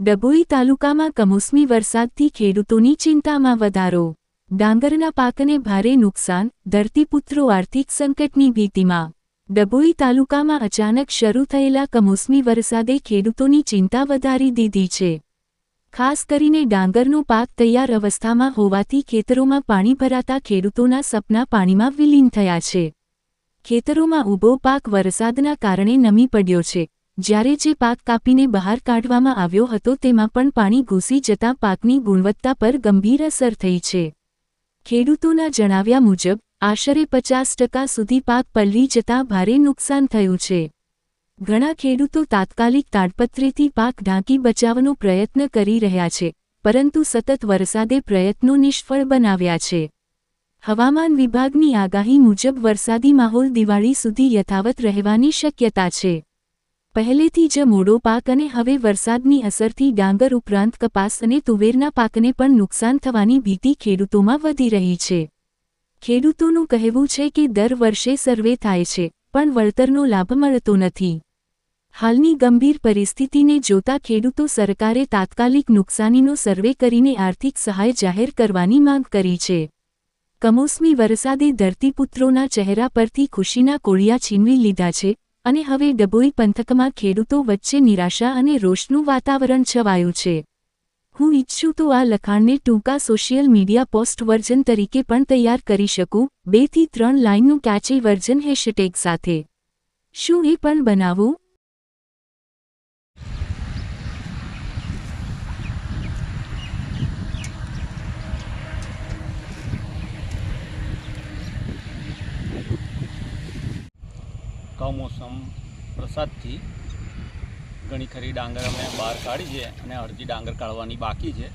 ડભોઈ તાલુકામાં કમોસમી વરસાદથી ખેડૂતોની ચિંતામાં વધારો. ડાંગરના પાકને ભારે નુકસાન ધરતીપુત્રો આર્થિક સંકટની ભીતિમાં. ડભોઈ તાલુકામાં અચાનક શરૂ થયેલા કમોસમી વરસાદે ખેડૂતોની ચિંતા વધારી દીધી છે. ખાસ કરીને ડાંગરનો પાક તૈયાર અવસ્થામાં હોવાથી ખેતરોમાં પાણી ભરાતા ખેડૂતોના સપના પાણીમાં વિલીન થયા છે. ખેતરોમાં ઊભો પાક વરસાદના કારણે નમી પડ્યો છે. જ્યારે જે પાક કાપીને બહાર કાઢવામાં આવ્યો હતો તેમાં પણ પાણી ઘૂસી જતાં પાકની ગુણવત્તા પર ગંભીર અસર થઈ છે. ખેડૂતોના જણાવ્યા મુજબ, આશરે પચાસ ટકા સુધી પાક પલળી જતાં ભારે નુકસાન થયું છે. ઘણા ખેડૂતો તાત્કાલિક તાડપત્રીથી પાક ઢાંકી બચાવવાનો પ્રયત્ન કરી રહ્યા છે, પરંતુ સતત વરસાદે પ્રયત્નો નિષ્ફળ બનાવ્યા છે. હવામાન વિભાગની આગાહી મુજબ વરસાદી માહોલ દિવાળી સુધી યથાવત રહેવાની શક્યતા છે. પહેલેથી જ મોડો પાક અને હવે વરસાદની અસરથી ડાંગર ઉપરાંત કપાસ અને તુવેરના પાકને પણ નુકસાન થવાની ભીતિ ખેડૂતોમાં વધી રહી છે. ખેડૂતોનું કહેવું છે કે દર વર્ષે સર્વે થાય છે, પણ વળતરનો લાભ મળતો નથી. હાલની ગંભીર પરિસ્થિતિને જોતા ખેડૂતો સરકારે તાત્કાલિક નુકસાનીનો સર્વે કરીને આર્થિક સહાય જાહેર કરવાની માંગ કરી છે. કમોસમી વરસાદે ધરતીપુત્રોના ચહેરા પરથી ખુશીના કોળિયા છીનવી લીધા છે અને હવે ડભોઈ પંથકમાં ખેડૂતો વચ્ચે નિરાશા અને રોષનું વાતાવરણ છવાયું છે. હું ઈચ્છું તો આ લખાણને ટૂંકા સોશિયલ મીડિયા પોસ્ટ વર્ઝન તરીકે પણ તૈયાર કરી શકું. બેથી ત્રણ લાઇનનું કેચી વર્ઝન હેશટેગ સાથે. શું એ પણ બનાવું? કમોસમ વરસાદથી ઘણી ખરી ડાંગર અમે બહાર કાઢી છે અને અડધી ડાંગર કાઢવાની બાકી છે.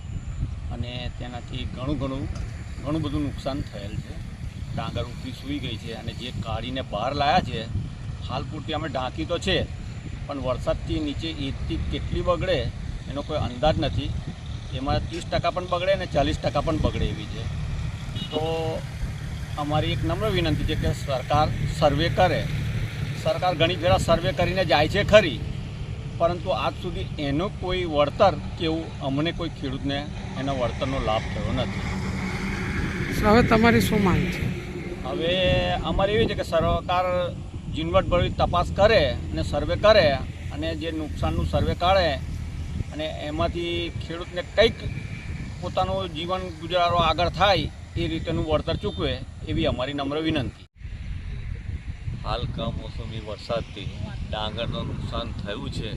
અને તેનાથી ઘણું ઘણું ઘણું બધું નુકસાન થયેલ છે. ડાંગર ઉપરી સૂઈ ગઈ છે અને જે કાઢીને બહાર લાયા છે, હાલ પૂરતી અમે ઢાંકી તો છે, પણ વરસાદથી નીચે એકથી કેટલી બગડે એનો કોઈ અંદાજ નથી. એમાં ત્રીસ ટકા પણ બગડે અને ચાલીસ ટકા પણ બગડે એવી છે. તો અમારી એક નમ્ર વિનંતી છે કે સરકાર સર્વે કરે સરકાર ઘણી ફેરા સર્વે કરીને જાય છે ખરી. પરંતુ આજ સુધી એનો કોઈ વળતર કે એવું અમને કોઈ ખેડૂતને એના વળતરનો લાભ થયો નથી. હવે તમારી શું માંગ છે? હવે અમારે એવી છે કે સરકાર ઝીણવટભરી તપાસ કરે અને સર્વે કરે અને જે નુકસાનનું સર્વે કાઢે અને એમાંથી ખેડૂતને કંઈક પોતાનું જીવન ગુજારો આગળ થાય એ રીતેનું વળતર ચૂકવે એવી અમારી નમ્ર વિનંતી. હાલ કમોસમી વરસાદથી ડાંગરનું નુકસાન થયું છે.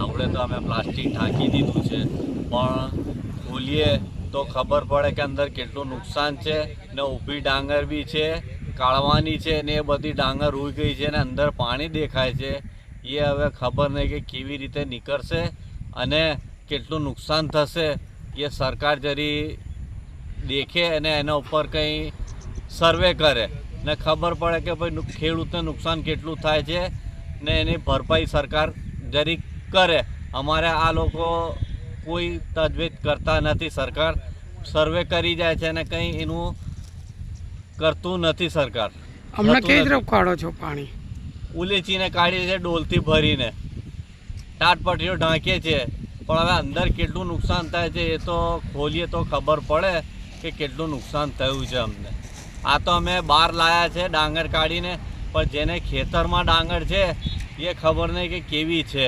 આવડે તો અમે પ્લાસ્ટિક ઢાંકી દીધું છે, પણ ખોલીએ તો ખબર પડે કે અંદર કેટલું નુકસાન છે ને ઊભી ડાંગર બી છે, કાળવાની છે ને એ બધી ડાંગર ઉઈ ગઈ છે ને અંદર પાણી દેખાય છે. એ હવે ખબર નહીં કે કેવી રીતે નીકળશે અને કેટલું નુકસાન થશે. એ સરકાર જરી દેખે અને એના ઉપર કંઈ સર્વે કરે. ને ખબર પડે કે ભાઈ ખેડૂતને નુકસાન કેટલું થાય છે ને એની ભરપાઈ સરકાર જરી કરે. અમારે આ લોકો કોઈ તજવીજ કરતા નથી. સરકાર સર્વે કરી જાય છે અને કંઈ એનું કરતું નથી સરકાર. હમણાં કઈ. તરફ કાઢો છો પાણી? ઉલેચીને કાઢીએ છે ડોલથી ભરીને. ટાટપટીઓ ઢાંકીએ છીએ. પણ હવે અંદર કેટલું નુકસાન થાય છે એ તો ખોલીએ તો ખબર પડે કે કેટલું નુકસાન થયું છે અમને. આ તો અમે બહાર લાયા છે ડાંગર કાઢીને, પણ જેને ખેતરમાં ડાંગર છે, એ ખબર નહીં કે કેવી છે.